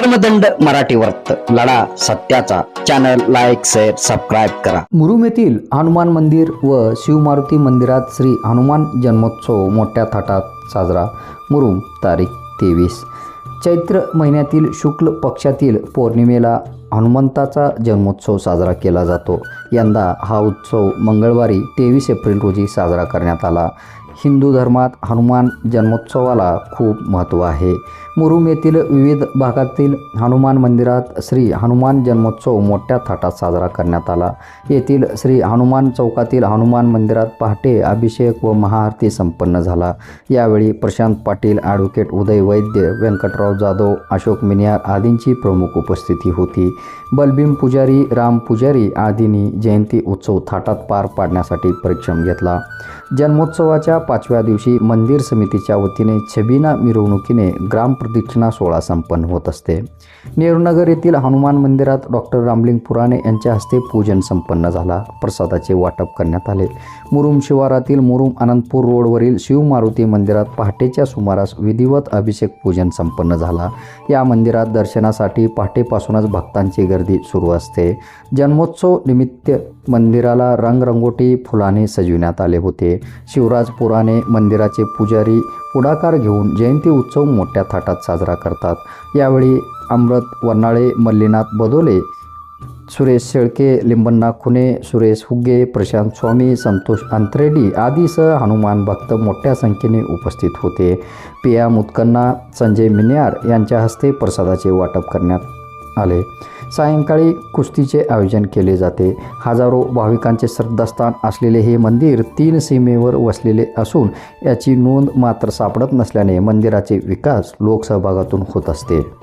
धर्मदंड मराठी वर्त लढा सत्याचा. चॅनल लाईक शेअर सबस्क्राईब करा. मुरुम येथील हनुमान मंदिर व शिवमारुती मंदिरात श्री हनुमान जन्मोत्सव मोठ्या थाटात साजरा. मुरुम तारीख तेवीस. चैत्र महिन्यातील शुक्ल पक्षातील पौर्णिमेला हनुमंताचा जन्मोत्सव साजरा केला जातो. यंदा हा उत्सव मंगळवारी तेवीस एप्रिल रोजी साजरा करण्यात आला. हिंदू धर्मात हनुमान जन्मोत्सवाला खूप महत्त्व आहे. मुरुम येथील विविध भागातील हनुमान मंदिरात श्री हनुमान जन्मोत्सव मोठ्या थाटात साजरा करण्यात आला. येथील श्री हनुमान चौकातील हनुमान मंदिरात पहाटे अभिषेक व महाआरती संपन्न झाला. यावेळी प्रशांत पाटील ॲडव्होकेट उदय वैद्य व्यंकटराव जाधव अशोक मिनियार आदींची प्रमुख उपस्थिती होती. बलभीम पुजारी राम पुजारी आदींनी जयंती उत्सव थाटात पार पाडण्यासाठी परिश्रम घेतला. जन्मोत्सवाच्या पाचव्या दिवशी मंदिर समितीच्या वतीने छबिना मिरवणुकीने ग्रामप्रदक्षिणा सोहळा संपन्न होत असते. नेहरूनगर येथील हनुमान मंदिरात डॉक्टर रामलिंग पुराणे यांच्या हस्ते पूजन संपन्न झाला. प्रसादाचे वाटप करण्यात आले. मुरुम शिवारातील मुरुम अनंतपूर रोडवरील शिवमारुती मंदिरात पहाटेच्या सुमारास विधिवत अभिषेक पूजन संपन्न झाला. या मंदिरात दर्शनासाठी पहाटेपासूनच भक्तांची गर्दी सुरू असते. जन्मोत्सव निमित्त मंदिराला रंगरंगोटी फुलाने सजविण्यात आले होते. शिवराजपुराने मंदिराचे पुजारी पुढाकार घेऊन जयंती उत्सव मोठ्या थाटात साजरा करतात. यावेळी अमृत वर्नाळे मल्लीनाथ बदोले सुरेश शेळके लिंबन्ना खुने सुरेश हुग्गे प्रशांत स्वामी संतोष अंत्रेडी आदीसह हनुमान भक्त मोठ्या संख्येने उपस्थित होते. पिया मुतकन्ना संजय मिन्यार यांच्या हस्ते प्रसादाचे वाटप करण्यात आले. सायंकाळी कुस्तीचे आयोजन केले जाते. हजारो भाविकांचे श्रद्धास्थान असलेले हे मंदिर तीन सीमेवर वसलेले असून याची नोंद मात्र सापडत नसल्याने मंदिराचे विकास लोकसहभागातून होत असते.